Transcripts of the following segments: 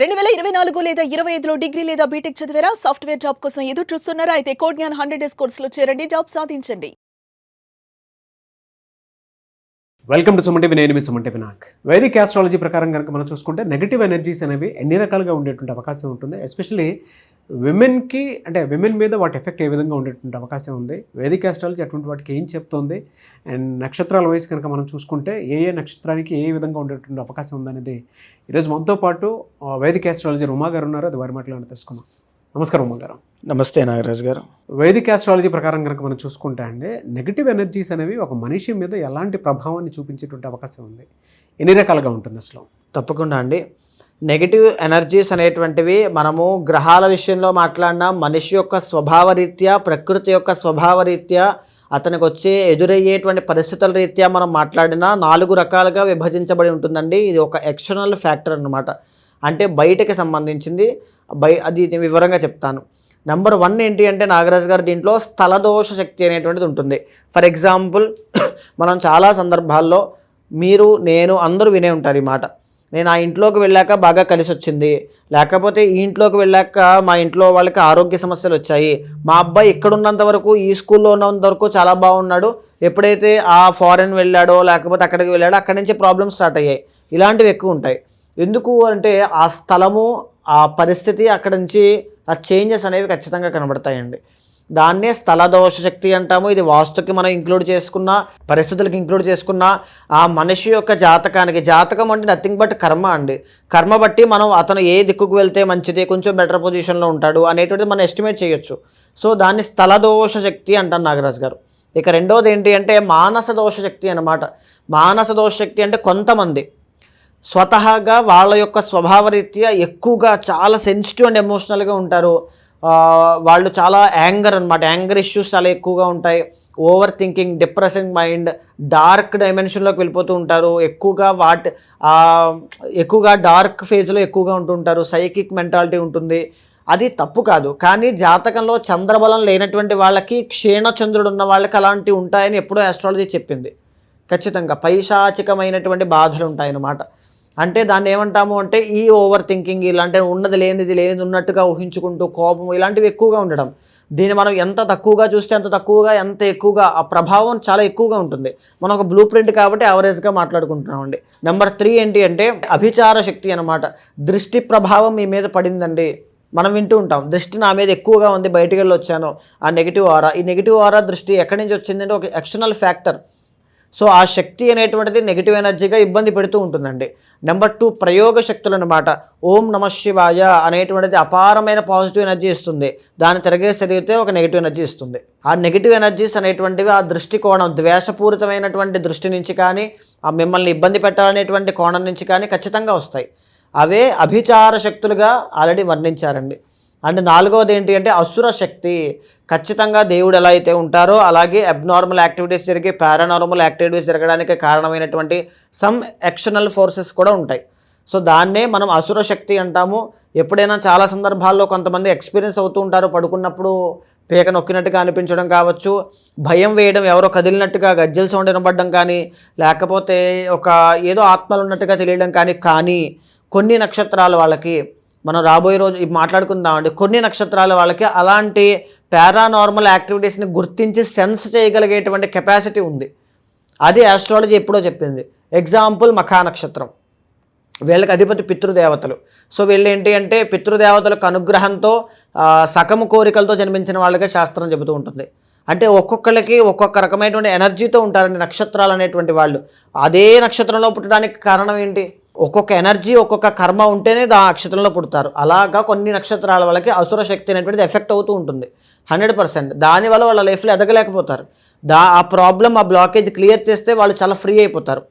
రెండు వేల ఇరవై నాలుగు లేదా ఇరవై ఐదులో డిగ్రీ లేదా బీటెక్ చదివారా? సాఫ్ట్వేర్ జాబ్ కోసం ఎదురు చూస్తున్నారా? అయితే కోడ్ జ్ఞాన్ హండ్రెడ్ డేస్ కోర్సులో చేరండి. జాబ్ సాధించండి. వెల్కమ్ టు సుమంటి నేను మీ సుమంటి వినాయక్ వైదిక్ ఆస్ట్రాలజీ ప్రకారం కనుక మనం చూసుకుంటే నెగిటివ్ ఎనర్జీస్ అనేవి ఎన్ని రకాలుగా ఉండేటువంటి అవకాశం ఉంటుంది? ఎస్పెషలీ విమెన్కి అంటే విమెన్ మీద వాటి ఎఫెక్ట్ ఏ విధంగా ఉండేటువంటి అవకాశం ఉంది. వేదిక ఆస్ట్రాలజీ అటువంటి వాటికి ఏం చెప్తోంది? అండ్ నక్షత్రాల వయసు కనుక మనం చూసుకుంటే ఏ ఏ నక్షత్రానికి ఏ విధంగా ఉండేటువంటి అవకాశం ఉందనేది ఈరోజు మనతో పాటు వేదిక ఆస్ట్రాలజీ ఉమా గారు ఉన్నారు. అది వారి మాటలను తెలుసుకుందాం. నమస్కారం ఉమా గారు. నమస్తే నాగరాజు గారు. వైదిక్ ఆస్ట్రాలజీ ప్రకారం కనుక మనం చూసుకుంటే అండి నెగిటివ్ ఎనర్జీస్ అనేవి ఒక మనిషి మీద ఎలాంటి ప్రభావాన్ని చూపించేటువంటి అవకాశం ఉంది? ఎన్ని రకాలుగా ఉంటుంది అసలు? తప్పకుండా అండి. నెగిటివ్ ఎనర్జీస్ అనేటువంటివి మనము గ్రహాల విషయంలో మాట్లాడినా మనిషి యొక్క స్వభావ రీత్యా ప్రకృతి యొక్క స్వభావ రీత్యా అతనికి వచ్చే ఎదురయ్యేటువంటి పరిస్థితుల రీత్యా మనం మాట్లాడినా నాలుగు రకాలుగా విభజించబడి ఉంటుందండి. ఇది ఒక ఎక్స్టర్నల్ ఫ్యాక్టర్ అన్నమాట. అంటే బయటకి సంబంధించింది. బై అది నేను వివరంగా చెప్తాను. నెంబర్ వన్ ఏంటి అంటే నాగరాజు గారు దీంట్లో స్థలదోష శక్తి అనేటువంటిది ఉంటుంది. ఫర్ ఎగ్జాంపుల్ మనం చాలా సందర్భాల్లో మీరు నేను అందరూ వినే ఉంటారు ఈ మాట. నేను ఆ ఇంట్లోకి వెళ్ళాక బాగా కలిసి వచ్చింది లేకపోతే ఈ ఇంట్లోకి వెళ్ళాక మా ఇంట్లో వాళ్ళకి ఆరోగ్య సమస్యలు వచ్చాయి. మా అబ్బాయి ఇక్కడ ఉన్నంత వరకు ఈ స్కూల్లో ఉన్నంత వరకు చాలా బాగున్నాడు. ఎప్పుడైతే ఆ ఫారెన్ వెళ్ళాడో లేకపోతే అక్కడికి వెళ్ళాడో అక్కడి నుంచి ప్రాబ్లమ్స్ స్టార్ట్ అయ్యాయి. ఇలాంటివి ఎక్కువ ఉంటాయి. ఎందుకు అంటే ఆ స్థలము ఆ పరిస్థితి అక్కడి నుంచి ఆ చేంజెస్ అనేవి ఖచ్చితంగా కనబడతాయండి. దాన్నే స్థల దోష శక్తి అంటాము. ఇది వాస్తుకి మనం ఇంక్లూడ్ చేసుకున్న పరిస్థితులకు ఇంక్లూడ్ చేసుకున్న ఆ మనిషి యొక్క జాతకానికి జాతకం అంటే నథింగ్ బట్ కర్మ అండి. కర్మ బట్టి మనం అతను ఏ దిక్కుకు వెళ్తే మంచిది కొంచెం బెటర్ పొజిషన్లో ఉంటాడు అనేటువంటిది మనం ఎస్టిమేట్ చేయొచ్చు. సో దాన్ని స్థల దోష శక్తి అంటాను నాగరాజు గారు. ఇక రెండోది ఏంటి అంటే మానస దోష శక్తి అన్నమాట. మానస దోష శక్తి అంటే కొంతమంది స్వతహాగా వాళ్ళ యొక్క స్వభావరీత్యా ఎక్కువగా చాలా సెన్సిటివ్ అండ్ ఎమోషనల్గా ఉంటారు. వాళ్ళు చాలా యాంగర్ అనమాట యాంగర్ ఇష్యూస్ చాలా ఎక్కువగా ఉంటాయి. Over thinking depressing mind dark డైమెన్షన్లోకి వెళ్ళిపోతూ ఉంటారు. ఎక్కువగా వాటి ఎక్కువగా డార్క్ ఫేజ్లో ఎక్కువగా ఉంటుంటారు సైకిక్ మెంటాలిటీ ఉంటుంది. అది తప్పు కాదు. కానీ జాతకంలో చంద్రబలం లేనటువంటి వాళ్ళకి క్షీణచంద్రుడు ఉన్న వాళ్ళకి అలాంటివి ఉంటాయని ఎప్పుడో ఆస్ట్రాలజీ చెప్పింది. ఖచ్చితంగా పైశాచికమైనటువంటి బాధలు ఉంటాయన్నమాట. అంటే దాన్ని ఏమంటాము అంటే ఈ ఓవర్ థింకింగ్ ఇలాంటి ఉన్నది లేనిది లేనిది ఉన్నట్టుగా ఊహించుకుంటూ కోపం ఇలాంటివి ఎక్కువగా ఉండడం. దీన్ని మనం ఎంత తక్కువగా చూస్తే అంత తక్కువగా ఎంత ఎక్కువగా ఆ ప్రభావం చాలా ఎక్కువగా ఉంటుంది. మనం ఒక బ్లూ ప్రింట్ కాబట్టి యావరేజ్గా మాట్లాడుకుంటున్నామండి. నెంబర్ త్రీ ఏంటి అంటే అభిచార శక్తి అనమాట దృష్టి ప్రభావం మీ మీద పడిందండి. మనం వింటూ ఉంటాం. దృష్టి నా మీద ఎక్కువగా ఉంది బయటికి వెళ్ళి వచ్చాను ఆ నెగిటివ్ ఆరా ఈ నెగిటివ్ ఆరా దృష్టి ఎక్కడి నుంచి వచ్చిందంటే ఒక ఎక్స్టర్నల్ ఫ్యాక్టర్ సో ఆ శక్తి అనేటువంటిది నెగిటివ్ ఎనర్జీగా ఇబ్బంది పెడుతూ ఉంటుందండి. నెంబర్ టూ ప్రయోగ శక్తులు అనమాట ఓం నమ శివాయ అనేటువంటిది అపారమైన పాజిటివ్ ఎనర్జీ ఇస్తుంది. దాన్ని తిరగేసి తిరిగితే ఒక నెగిటివ్ ఎనర్జీ ఇస్తుంది. ఆ నెగిటివ్ ఎనర్జీస్ అనేటువంటివి ఆ దృష్టికోణం ద్వేషపూరితమైనటువంటి దృష్టి నుంచి కానీ ఆ మిమ్మల్ని ఇబ్బంది పెట్టాలనేటువంటి కోణం నుంచి కానీ ఖచ్చితంగా వస్తాయి. అవే అభిచార శక్తులుగా ఆల్రెడీ వర్ణించారండి. అండ్ నాలుగవది ఏంటి అంటే అసుర శక్తి. ఖచ్చితంగా దేవుడు ఎలా అయితే ఉంటారో అలాగే అబ్నార్మల్ యాక్టివిటీస్ జరిగి పారానార్మల్ యాక్టివిటీస్ జరగడానికి కారణమైనటువంటి సమ్ ఎక్స్టర్నల్ ఫోర్సెస్ కూడా ఉంటాయి. సో దాన్నే మనం అసుర శక్తి అంటాము. ఎప్పుడైనా చాలా సందర్భాల్లో కొంతమంది ఎక్స్పీరియన్స్ అవుతూ ఉంటారు. పడుకున్నప్పుడు పీక నొక్కినట్టుగా అనిపించడం కావచ్చు. భయం వేయడం ఎవరో కదిలినట్టుగా గజ్జల సౌండ్ వినబడడం కానీ లేకపోతే ఒక ఏదో ఆత్మలు ఉన్నట్టుగా తెలియడం కానీ కానీ కొన్ని నక్షత్రాలు వాళ్ళకి మనం రాబోయే రోజు ఇవి మాట్లాడుకుందామండి. కొన్ని నక్షత్రాల వాళ్ళకి అలాంటి పారానార్మల్ యాక్టివిటీస్ని గుర్తించి సెన్స్ చేయగలిగేటువంటి కెపాసిటీ ఉంది. అది ఆస్ట్రాలజీ ఎప్పుడో చెప్పింది. ఎగ్జాంపుల్ మఖా నక్షత్రం. వీళ్ళకి అధిపతి పితృదేవతలు. సో వీళ్ళు ఏంటి అంటే పితృదేవతలకు అనుగ్రహంతో సకము కోరికలతో జన్మించిన వాళ్ళకే శాస్త్రం చెబుతూ ఉంటుంది. అంటే ఒక్కొక్కరికి ఒక్కొక్క రకమైనటువంటి ఎనర్జీతో ఉంటారండి నక్షత్రాలు అనేటువంటి వాళ్ళు. అదే నక్షత్రంలో పుట్టడానికి కారణం ఏంటి? ఒక్కొక్క ఎనర్జీ ఒక్కొక్క కర్మ ఉంటేనే దా నక్షత్రంలో పుడతారు. అలాగా కొన్ని నక్షత్రాల వాళ్ళకి అసుర శక్తి అనేటువంటిది ఎఫెక్ట్ అవుతూ ఉంటుంది. Hundred percent. దానివల్ల వాళ్ళ లైఫ్లో ఎదగలేకపోతారు. దా ఆ ప్రాబ్లం ఆ బ్లాకేజ్ క్లియర్ చేస్తే వాళ్ళు చాలా ఫ్రీ అయిపోతారు.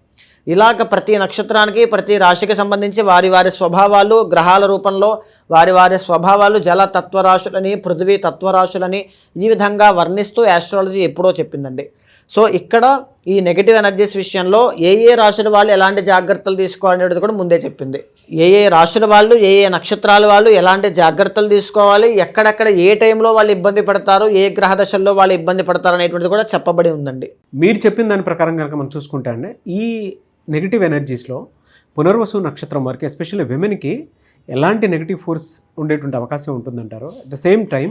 ఇలాగ ప్రతి నక్షత్రానికి ప్రతి రాశికి సంబంధించి వారి వారి స్వభావాలు గ్రహాల రూపంలో వారి వారి స్వభావాలు జల తత్వరాశులని పృథ్వీ తత్వరాశులని ఈ విధంగా వర్ణిస్తూ యాస్ట్రాలజీ ఎప్పుడో చెప్పిందండి. సో ఇక్కడ ఈ నెగిటివ్ ఎనర్జీస్ విషయంలో ఏ ఏ రాశుల వాళ్ళు ఎలాంటి జాగ్రత్తలు తీసుకోవాలనేది కూడా ముందే చెప్పింది. ఏ ఏ రాశుల వాళ్ళు ఏ ఏ నక్షత్రాల వాళ్ళు ఎలాంటి జాగ్రత్తలు తీసుకోవాలి ఎక్కడెక్కడ ఏ టైంలో వాళ్ళు ఇబ్బంది పడతారు ఏ గ్రహ దశల్లో వాళ్ళు ఇబ్బంది పడతారు అనేటువంటిది కూడా చెప్పబడి ఉందండి. మీరు చెప్పిన దాని ప్రకారం కనుక మనం చూసుకుంటే అండి ఈ నెగిటివ్ ఎనర్జీస్లో పునర్వసు నక్షత్రం వరకు ఎస్పెషల్లీ విమెన్కి ఎలాంటి నెగిటివ్ ఫోర్స్ ఉండేటువంటి అవకాశం ఉంటుందంటారు? At the same time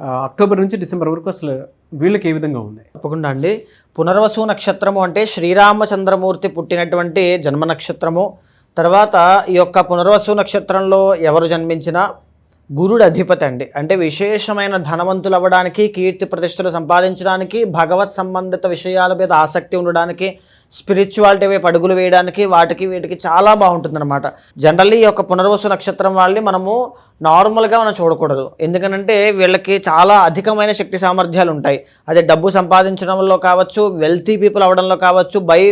October నుంచి డిసెంబర్ వరకు అసలు వీళ్ళకి ఏ విధంగా ఉంది? తప్పకుండా అండి. పునర్వసు నక్షత్రము అంటే శ్రీరామచంద్రమూర్తి పుట్టినటువంటి జన్మ నక్షత్రము. తర్వాత ఈ యొక్క పునర్వసు నక్షత్రంలో ఎవరు జన్మించినా గురుడు అధిపతి అండి. అంటే విశేషమైన ధనవంతులు అవ్వడానికి కీర్తి ప్రతిష్టలు సంపాదించడానికి భగవత్ సంబంధిత విషయాల మీద ఆసక్తి ఉండడానికి స్పిరిచువాలిటీ వైపు అడుగులు వేయడానికి వాటికి వీటికి చాలా బాగుంటుందన్నమాట. జనరల్లీ ఈ యొక్క పునర్వసు నక్షత్రం వాళ్ళని మనము నార్మల్గా మనం చూడకూడదు. ఎందుకనంటే వీళ్ళకి చాలా అధికమైన శక్తి సామర్థ్యాలు ఉంటాయి. అదే డబ్బు సంపాదించడంలో కావచ్చు వెల్తీ పీపుల్ అవడంలో కావచ్చు బై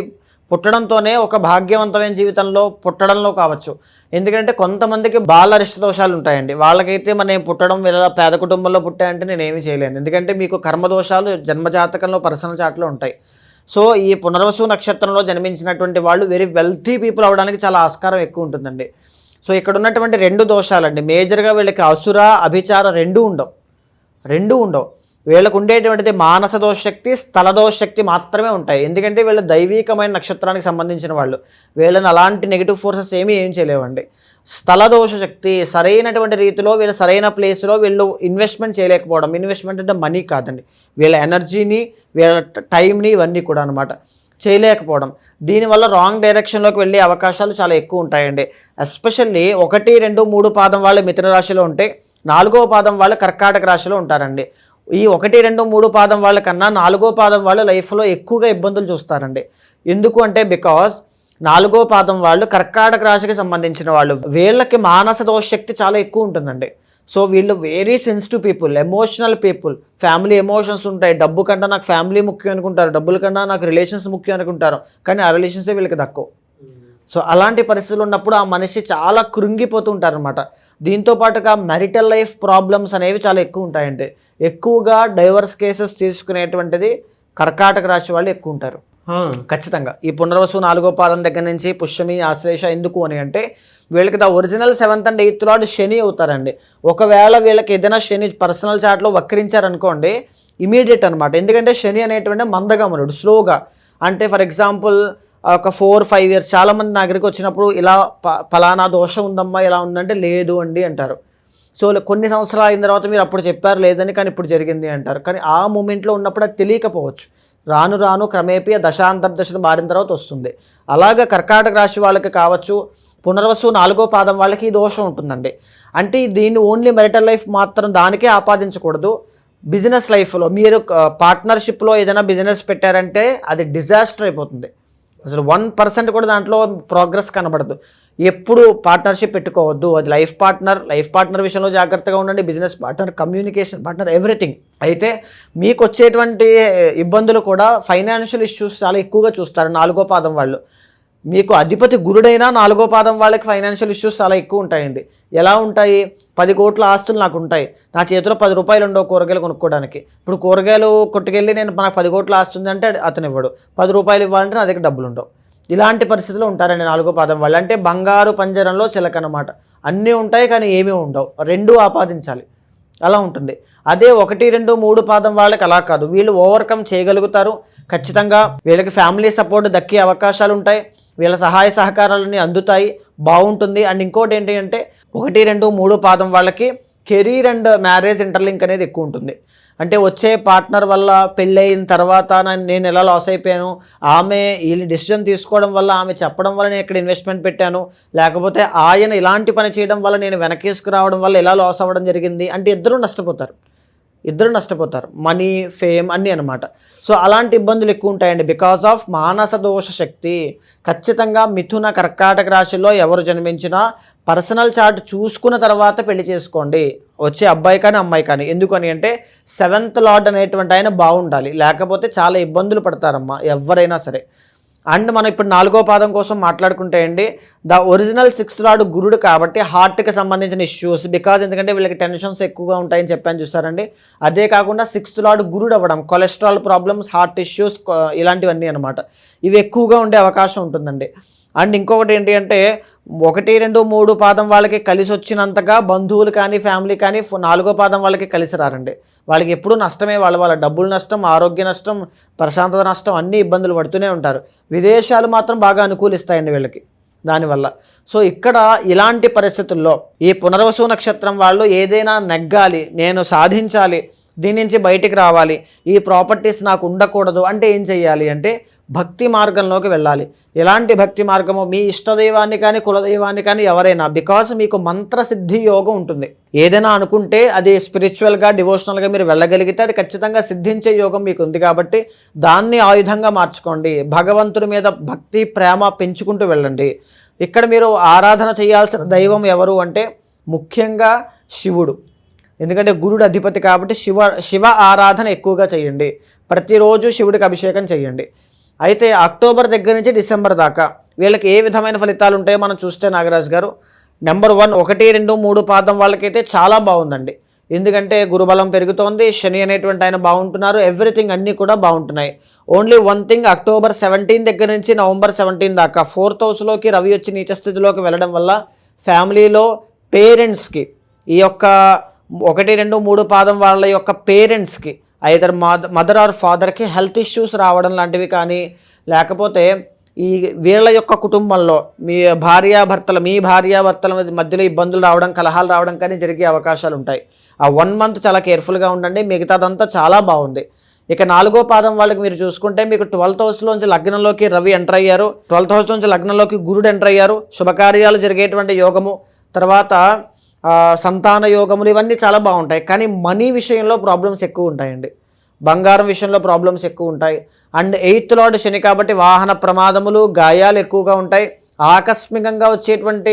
పుట్టడంతోనే ఒక భాగ్యవంతమైన జీవితంలో పుట్టడంలో కావచ్చు. ఎందుకంటే కొంతమందికి బాల దోషాలు ఉంటాయండి. వాళ్ళకైతే మనం పుట్టడం ఇలా పేద కుటుంబంలో పుట్టాయంటే నేను ఏమీ చేయలేను. ఎందుకంటే మీకు కర్మదోషాలు జన్మజాతకంలో పర్సనల్ చాట్లో ఉంటాయి. సో ఈ పునర్వసు నక్షత్రంలో జన్మించినటువంటి వాళ్ళు వెరీ వెల్తీ పీపుల్ అవడానికి చాలా ఆస్కారం ఎక్కువ ఉంటుందండి. సో ఇక్కడ ఉన్నటువంటి రెండు దోషాలండి. మేజర్గా వీళ్ళకి అసుర అభిచార రెండు ఉండవు. రెండు ఉండవు. వీళ్ళకు ఉండేటువంటిది మానస దోషశక్తి స్థల దోషశక్తి మాత్రమే ఉంటాయి. ఎందుకంటే వీళ్ళు దైవీకమైన నక్షత్రానికి సంబంధించిన వాళ్ళు. వీళ్ళని అలాంటి నెగిటివ్ ఫోర్సెస్ ఏమీ ఏం చేయలేవండి. స్థల సరైనటువంటి రీతిలో వీళ్ళు సరైన ప్లేస్లో వీళ్ళు ఇన్వెస్ట్మెంట్ చేయలేకపోవడం. ఇన్వెస్ట్మెంట్ అంటే మనీ కాదండి. వీళ్ళ ఎనర్జీని వీళ్ళ టైంని ఇవన్నీ కూడా అనమాట చేయలేకపోవడం. దీనివల్ల రాంగ్ డైరెక్షన్లోకి వెళ్ళే అవకాశాలు చాలా ఎక్కువ ఉంటాయండి. ఎస్పెషల్లీ ఒకటి రెండు మూడు పాదం వాళ్ళు మిథున రాశిలో ఉంటే నాలుగో పాదం వాళ్ళు కర్కాటక రాశిలో ఉంటారండి. ఈ ఒకటి రెండు మూడు పాదం వాళ్ళ కన్నా నాలుగో పాదం వాళ్ళు లైఫ్లో ఎక్కువగా ఇబ్బందులు చూస్తారండి. ఎందుకు అంటే బికాస్ నాలుగో పాదం వాళ్ళు కర్కాటక రాశికి సంబంధించిన వాళ్ళు వీళ్ళకి మానస దోషశక్తి చాలా ఎక్కువ ఉంటుందండి. సో వీళ్ళు very sensitive people emotional people family emotions ఉంటాయి. డబ్బు కన్నా నాకు ఫ్యామిలీ ముఖ్యం అనుకుంటారు డబ్బుల కన్నా నాకు రిలేషన్స్ ముఖ్యం అనుకుంటారు. కానీ ఆ రిలేషన్సే వీళ్ళకి తక్కువ సో అలాంటి పరిస్థితులు ఉన్నప్పుడు ఆ మనిషి చాలా కృంగిపోతూ ఉంటారనమాట దీంతో పాటుగా మెరిటల్ లైఫ్ ప్రాబ్లమ్స్ అనేవి చాలా ఎక్కువ ఉంటాయండి. ఎక్కువగా డైవర్స్ కేసెస్ తీసుకునేటువంటిది కర్కాటక రాశి వాళ్ళు ఎక్కువ ఉంటారు. ఖచ్చితంగా. ఈ పునర్వసు నాలుగో పాదం దగ్గర నుంచి పుష్యమి ఆశ్లేష ఎందుకు అని అంటే వీళ్ళకి the original seventh and eighth lord Shani అవుతారండి. ఒకవేళ వీళ్ళకి ఏదైనా శని పర్సనల్ చాట్లో వక్రించారనుకోండి ఇమీడియట్ అనమాట ఎందుకంటే శని అనేటువంటి మందగమనుడు స్లోగా అంటే ఫర్ ఎగ్జాంపుల్ ఒక ఫోర్ ఫైవ్ ఇయర్స్ చాలామంది నా దగ్గరికి వచ్చినప్పుడు ఇలా ప ఫలానా దోషం ఉందమ్మా ఇలా ఉందంటే లేదు అండి అంటారు. సో కొన్ని సంవత్సరాలు అయిన తర్వాత మీరు అప్పుడు చెప్పారు లేదని కానీ ఇప్పుడు జరిగింది అంటారు. కానీ ఆ మూమెంట్లో ఉన్నప్పుడు అది తెలియకపోవచ్చు. రాను రాను క్రమేపీ దశాంతర్దశను మారిన తర్వాత వస్తుంది. అలాగే కర్కాటక రాశి వాళ్ళకి కావచ్చు పునర్వసు నాలుగో పాదం వాళ్ళకి ఈ దోషం ఉంటుందండి. అంటే దీన్ని ఓన్లీ మెరిటల్ లైఫ్ మాత్రం దానికే ఆపాదించకూడదు. బిజినెస్ లైఫ్లో మీరు పార్ట్నర్షిప్లో ఏదైనా బిజినెస్ పెట్టారంటే అది డిజాస్టర్ అయిపోతుంది. అసలు వన్ పర్సెంట్ కూడా దాంట్లో ప్రోగ్రెస్ కనబడదు. ఎప్పుడు పార్ట్నర్షిప్ పెట్టుకోవద్దు. అది లైఫ్ పార్ట్నర్ లైఫ్ పార్ట్నర్ విషయంలో జాగ్రత్తగా ఉండండి. Business partner communication partner everything అయితే మీకు వచ్చేటువంటి ఇబ్బందులు కూడా ఫైనాన్షియల్ ఇష్యూస్ చాలా ఎక్కువగా చూస్తారు నాలుగో పాదం వాళ్ళు. మీకు అధిపతి గురుడైనా నాలుగో పాదం వాళ్ళకి ఫైనాన్షియల్ ఇష్యూస్ చాలా ఎక్కువ ఉంటాయండి. ఎలా ఉంటాయి? పది కోట్ల ఆస్తులు నాకు ఉంటాయి. నా చేతిలో పది రూపాయలు ఉండవు కూరగాయలు కొనుక్కోవడానికి. ఇప్పుడు కూరగాయలు కొట్టుకెళ్ళి నేను నాకు పది కోట్ల ఆస్తుంది అంటే అతను ఇవ్వడు. పది రూపాయలు ఇవ్వాలంటే నా దగ్గర డబ్బులు ఉండవు. ఇలాంటి పరిస్థితులు ఉంటారండి నాలుగో పాదం వాళ్ళు. అంటే బంగారు పంజరంలో చిలక అనమాట అన్నీ ఉంటాయి కానీ ఏమీ ఉండవు. రెండూ ఆపాదించాలి. అలా ఉంటుంది. అదే ఒకటి రెండు మూడు పాదం వాళ్ళకి అలా కాదు. వీళ్ళు ఓవర్కమ్ చేయగలుగుతారు. ఖచ్చితంగా వీళ్ళకి ఫ్యామిలీ సపోర్ట్ దక్కే అవకాశాలు ఉంటాయి. వీళ్ళ సహాయ సహకారాలన్నీ అందుతాయి బాగుంటుంది. అండ్ ఇంకోటి ఏంటి అంటే ఒకటి రెండు మూడు పాదం వాళ్ళకి కెరీర్ అండ్ మ్యారేజ్ ఇంటర్లింక్ అనేది ఎక్కువ ఉంటుంది. అంటే వచ్చే పార్ట్నర్ వల్ల పెళ్ళయిన తర్వాత నేను ఎలా లాస్ అయిపోయాను ఆమె ఈ డిసిజన్ తీసుకోవడం వల్ల ఆమె చెప్పడం వల్ల నేను ఇక్కడ ఇన్వెస్ట్మెంట్ పెట్టాను లేకపోతే ఆయన ఇలాంటి పని చేయడం వల్ల నేను వెనకేసుకురావడం వల్ల ఎలా లాస్ అవ్వడం జరిగింది అంటే ఇద్దరు నష్టపోతారు. ఇద్దరు నష్టపోతారు. మనీ ఫేమ్ అన్నీ అనమాట సో అలాంటి ఇబ్బందులు ఎక్కువ ఉంటాయండి. బికాస్ ఆఫ్ మానస దోష శక్తి. ఖచ్చితంగా మిథున కర్కాటక రాశిలో ఎవరు జన్మించినా పర్సనల్ చార్ట్ చూసుకున్న తర్వాత పెళ్ళి చేసుకోండి. వచ్చే అబ్బాయి కానీ అమ్మాయి కానీ. ఎందుకని అంటే సెవెంత్ లార్డ్ అనేటువంటి ఆయన బాగుండాలి. లేకపోతే చాలా ఇబ్బందులు పడతారమ్మా. ఎవరైనా సరే. అండ్ మనం ఇప్పుడు నాలుగో పాదం కోసం మాట్లాడుకుంటే అండి ద ఒరిజినల్ సిక్స్త్ రాడ్ గురుడు కాబట్టి హార్ట్కి సంబంధించిన ఇష్యూస్ బికాజ్ ఎందుకంటే వీళ్ళకి టెన్షన్స్ ఎక్కువగా ఉంటాయని చెప్పాను చూసారండి. అదే కాకుండా సిక్స్త్ రాడ్ గురుడు అవ్వడం కొలెస్ట్రాల్ ప్రాబ్లమ్స్ హార్ట్ ఇష్యూస్ ఇలాంటివన్నీ అనమాట ఇవి ఎక్కువగా ఉండే అవకాశం ఉంటుందండి. అండ్ ఇంకొకటి ఏంటి అంటే ఒకటి రెండు మూడు పాదం వాళ్ళకి కలిసి వచ్చినంతగా బంధువులు కానీ ఫ్యామిలీ కానీ నాలుగో పాదం వాళ్ళకి కలిసి రారండి. వాళ్ళకి ఎప్పుడూ నష్టమే వాళ్ళ వాళ్ళ డబ్బులు నష్టం ఆరోగ్య నష్టం ప్రశాంతత నష్టం అన్ని ఇబ్బందులు పడుతూనే ఉంటారు. విదేశాలు మాత్రం బాగా అనుకూలిస్తాయండి వీళ్ళకి దానివల్ల. సో ఇక్కడ ఇలాంటి పరిస్థితుల్లో ఈ పునర్వసు నక్షత్రం వాళ్ళు ఏదైనా నెగ్గాలి నేను సాధించాలి దీని నుంచి బయటికి రావాలి ఈ ప్రాపర్టీస్ నాకు ఉండకూడదు అంటే ఏం చేయాలి అంటే భక్తి మార్గంలోకి వెళ్ళాలి. ఎలాంటి భక్తి మార్గము మీ ఇష్టదైవాన్ని కానీ కులదైవాన్ని కానీ ఎవరైనా బికాస్ మీకు మంత్రసిద్ధి యోగం ఉంటుంది. ఏదైనా అనుకుంటే అది స్పిరిచువల్గా డివోషనల్గా మీరు వెళ్ళగలిగితే అది ఖచ్చితంగా సిద్ధించే యోగం మీకు ఉంది కాబట్టి దాన్ని ఆయుధంగా మార్చుకోండి. భగవంతుడి మీద భక్తి ప్రేమ పెంచుకుంటూ వెళ్ళండి. ఇక్కడ మీరు ఆరాధన చేయాల్సిన దైవం ఎవరు అంటే ముఖ్యంగా శివుడు. ఎందుకంటే గురుడు అధిపతి కాబట్టి శివ శివ ఆరాధన ఎక్కువగా చేయండి. ప్రతిరోజు శివుడికి అభిషేకం చేయండి. అయితే అక్టోబర్ దగ్గర నుంచి డిసెంబర్ దాకా వీళ్ళకి ఏ విధమైన ఫలితాలు ఉంటాయో మనం చూస్తే నాగరాజు గారు నెంబర్ వన్ ఒకటి రెండు మూడు పాదం వాళ్ళకైతే చాలా బాగుందండి. ఎందుకంటే గురుబలం పెరుగుతోంది శని అనేటువంటి ఆయన బాగుంటున్నారు ఎవ్రీథింగ్ అన్నీ కూడా బాగుంటున్నాయి. Only one thing October seventeen దగ్గర నుంచి నవంబర్ సెవెంటీన్ దాకా ఫోర్త్ హౌస్లోకి రవి వచ్చి నీచ స్థితిలోకి వెళ్ళడం వల్ల ఫ్యామిలీలో పేరెంట్స్కి ఈ యొక్క ఒకటి రెండు మూడు పాదం వాళ్ళ యొక్క పేరెంట్స్కి ఐదర్ మదర్ ఆర్ ఫాదర్కి హెల్త్ ఇష్యూస్ రావడం లాంటివి కానీ లేకపోతే ఈ వీళ్ళ యొక్క కుటుంబంలో మీ భార్యాభర్తల మీ భార్యాభర్తల మధ్యలో ఇబ్బందులు రావడం కలహాలు రావడం కానీ జరిగే అవకాశాలు ఉంటాయి. ఆ వన్ మంత్ చాలా కేర్ఫుల్గా ఉండండి మిగతాదంతా చాలా బాగుంది. ఇక నాలుగో పాదం వాళ్ళకి మీరు చూసుకుంటే మీకు ట్వెల్త్ హౌస్లోంచి లగ్నంలోకి రవి ఎంటర్ అయ్యారు. ట్వెల్త్ హౌస్ నుంచి లగ్నంలోకి గురుడు ఎంటర్ అయ్యారు. శుభకార్యాలు జరిగేటువంటి యోగము. తర్వాత సంతాన యోగములు ఇవన్నీ చాలా బాగుంటాయి. కానీ మనీ విషయంలో ప్రాబ్లమ్స్ ఎక్కువ ఉంటాయండి. బంగారం విషయంలో ప్రాబ్లమ్స్ ఎక్కువ ఉంటాయి. అండ్ ఎయిత్ లార్డ్ శని కాబట్టి వాహన ప్రమాదములు గాయాలు ఎక్కువగా ఉంటాయి. ఆకస్మికంగా వచ్చేటువంటి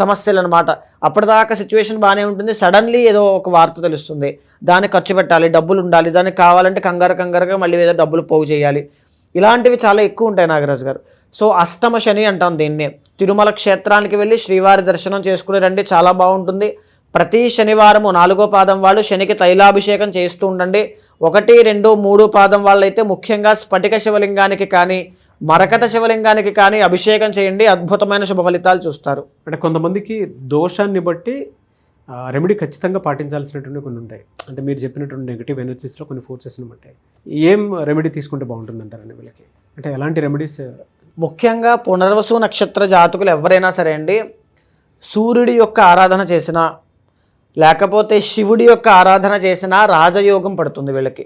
సమస్యలు అనమాట అప్పటిదాకా సిచ్యువేషన్ బాగానే ఉంటుంది. సడన్లీ ఏదో ఒక వార్త తెలుస్తుంది. దాన్ని ఖర్చు పెట్టాలి డబ్బులు ఉండాలి దానికి కావాలంటే కంగారు కంగారుగా మళ్ళీ ఏదో డబ్బులు పోగు చేయాలి. ఇలాంటివి చాలా ఎక్కువ ఉంటాయి నాగరాజు గారు. సో అష్టమ శని అంటాం దీన్ని. తిరుమల క్షేత్రానికి వెళ్ళి శ్రీవారి దర్శనం చేసుకుని రండి చాలా బాగుంటుంది. ప్రతి శనివారము నాలుగో పాదం వాళ్ళు శనికి తైలాభిషేకం చేస్తూ ఉండండి. ఒకటి రెండు మూడు పాదం వాళ్ళు అయితే ముఖ్యంగా స్ఫటిక శివలింగానికి కానీ మరకత శివలింగానికి కానీ అభిషేకం చేయండి అద్భుతమైన శుభ ఫలితాలు చూస్తారు. అంటే కొంతమందికి దోషాన్ని బట్టి రెమెడీ ఖచ్చితంగా పాటించాల్సినటువంటి కొన్ని ఉంటాయి. అంటే మీరు చెప్పినటువంటి నెగిటివ్ ఎనర్జీస్లో కొన్ని ఫోర్సెస్ని బట్టి. ఏం రెమెడీ తీసుకుంటే బాగుంటుంది అంటారండి వీళ్ళకి? అంటే ఎలాంటి రెమెడీస్ ముఖ్యంగా పునర్వసు నక్షత్ర జాతకులు ఎవరైనా సరే అండి సూర్యుడి యొక్క ఆరాధన చేసినా లేకపోతే శివుడి యొక్క ఆరాధన చేసినా రాజయోగం పడుతుంది వీళ్ళకి.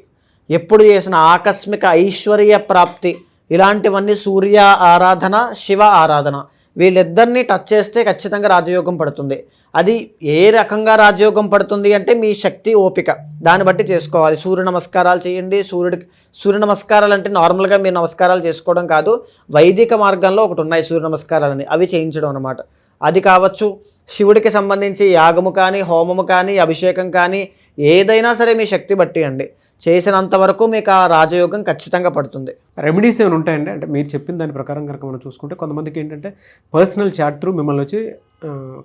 ఎప్పుడు చేసిన ఆకస్మిక ఐశ్వర్య ప్రాప్తి ఇలాంటివన్నీ సూర్య ఆరాధన శివ ఆరాధన. వీళ్ళిద్దరిని టచ్ చేస్తే ఖచ్చితంగా రాజయోగం పడుతుంది. అది ఏ రకంగా రాజయోగం పడుతుంది అంటే మీ శక్తి ఓపిక. దాన్ని బట్టి చేసుకోవాలి. సూర్య నమస్కారాలు చేయండి. సూర్యుడికి సూర్య నమస్కారాలు అంటే నార్మల్గా మీరు నమస్కారాలు చేసుకోవడం కాదు వైదిక మార్గంలో ఒకటి ఉన్నాయి సూర్య నమస్కారాలని. అవి చేయించడం అనమాట అది కావచ్చు శివుడికి సంబంధించి యాగము కానీ హోమము కానీ అభిషేకం కానీ ఏదైనా సరే మీ శక్తి బట్టి అండి. చేసినంత వరకు మీకు ఆ రాజయోగం ఖచ్చితంగా పడుతుంది. రెమెడీస్ ఏమైనా ఉంటాయండి? అంటే మీరు చెప్పిన దాని ప్రకారం కనుక మనం చూసుకుంటే కొంతమందికి ఏంటంటే పర్సనల్ చాట్ త్రూ మిమ్మల్ని వచ్చి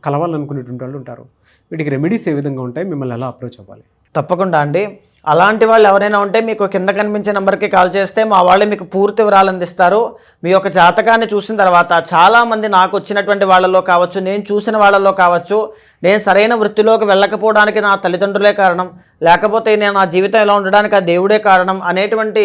కలవాలనుకునేటువంటి వాళ్ళు ఉంటారు. వీటికి రెమెడీస్ ఏ విధంగా ఉంటాయి? మిమ్మల్ని ఎలా అప్రోచ్ అవ్వాలి? తప్పకుండా అండి. అలాంటి వాళ్ళు ఎవరైనా ఉంటే మీకు కింద కనిపించే నెంబర్కి కాల్ చేస్తే మా వాళ్ళు మీకు పూర్తి వివరాలు అందిస్తారు. మీ యొక్క జాతకాన్ని చూసిన తర్వాత చాలామంది నాకు వచ్చినటువంటి వాళ్ళలో కావచ్చు నేను చూసిన వాళ్ళలో కావచ్చు నేను సరైన వృత్తిలోకి వెళ్ళకపోవడానికి నా తల్లిదండ్రులే కారణం. లేకపోతే నేను నా జీవితం ఎలా ఉండడానికి ఆ దేవుడే కారణం అనేటువంటి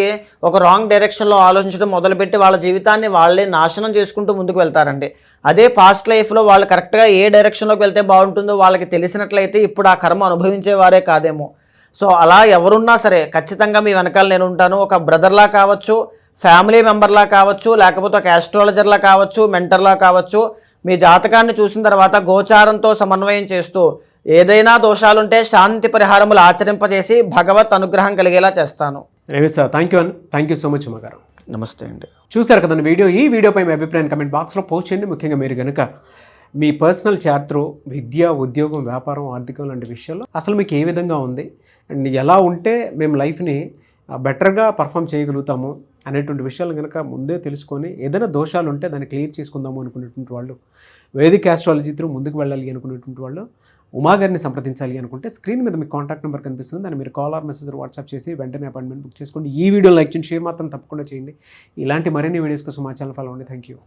ఒక రాంగ్ డైరెక్షన్లో ఆలోచించడం మొదలుపెట్టి వాళ్ళ జీవితాన్ని వాళ్ళే నాశనం చేసుకుంటూ ముందుకు వెళ్తారండి. అదే పాస్ట్ లైఫ్లో వాళ్ళు కరెక్ట్గా ఏ డైరెక్షన్లోకి వెళ్తే బాగుంటుందో వాళ్ళకి తెలిసినట్లయితే ఇప్పుడు ఆ కర్మ అనుభవించేవారే కాదేమో. సో అలా ఎవరున్నా సరే ఖచ్చితంగా మీ వెనకాల నేను ఉంటాను. ఒక బ్రదర్లా కావచ్చు ఫ్యామిలీ మెంబర్లా కావచ్చు లేకపోతే ఒక ఆస్ట్రాలజర్లా కావచ్చు మెంటర్లా కావచ్చు మీ జాతకాన్ని చూసిన తర్వాత గోచారంతో సమన్వయం చేస్తూ ఏదైనా దోషాలుంటే శాంతి పరిహారములు ఆచరింపజేసి భగవత్ అనుగ్రహం కలిగేలా చేస్తాను. Revi sir thank you thank you so much Uma గారు నమస్తే అండి. చూశారు కదండి వీడియో? ఈ వీడియోపై మీ అభిప్రాయం కమెంట్ బాక్స్లో పోస్ట్ చేయండి. ముఖ్యంగా మీరు కనుక మీ పర్సనల్ చార్త్రో విద్య ఉద్యోగం వ్యాపారం ఆర్థికం లాంటి విషయాల్లో అసలు మీకు ఏ విధంగా ఉంది? అండ్ ఎలా ఉంటే మేము లైఫ్ని బెటర్గా పర్ఫామ్ చేయగలుగుతాము అనేటువంటి విషయాలు కనుక ముందే తెలుసుకొని ఏదైనా దోషాలు ఉంటే దాన్ని క్లియర్ చేసుకుందాము అనుకునేటువంటి వాళ్ళు వేదిక ఆస్ట్రాలజీ త్రూ ముందుకు వెళ్ళాలి అనుకునేటువంటి వాళ్ళు ఉమా గారిని సంప్రదించాలి అనుకుంటే స్క్రీన్ మీద మీకు కాంటాక్ట్ నెంబర్ కనిపిస్తుంది. దాన్ని మీరు కాల్ ఆర్ మెసేజ్ వాట్సాప్ చేసి వెంటనే అపాయింట్మెంట్ బుక్ చేసుకోండి. ఈ వీడియో లైక్ చేయండి షేర్ మాత్రం తప్పకుండా చేయండి. ఇలాంటి మరిన్ని వీడియోస్ కోసం మా ఛానల్ ఫాలో అవ్వండి. Thank you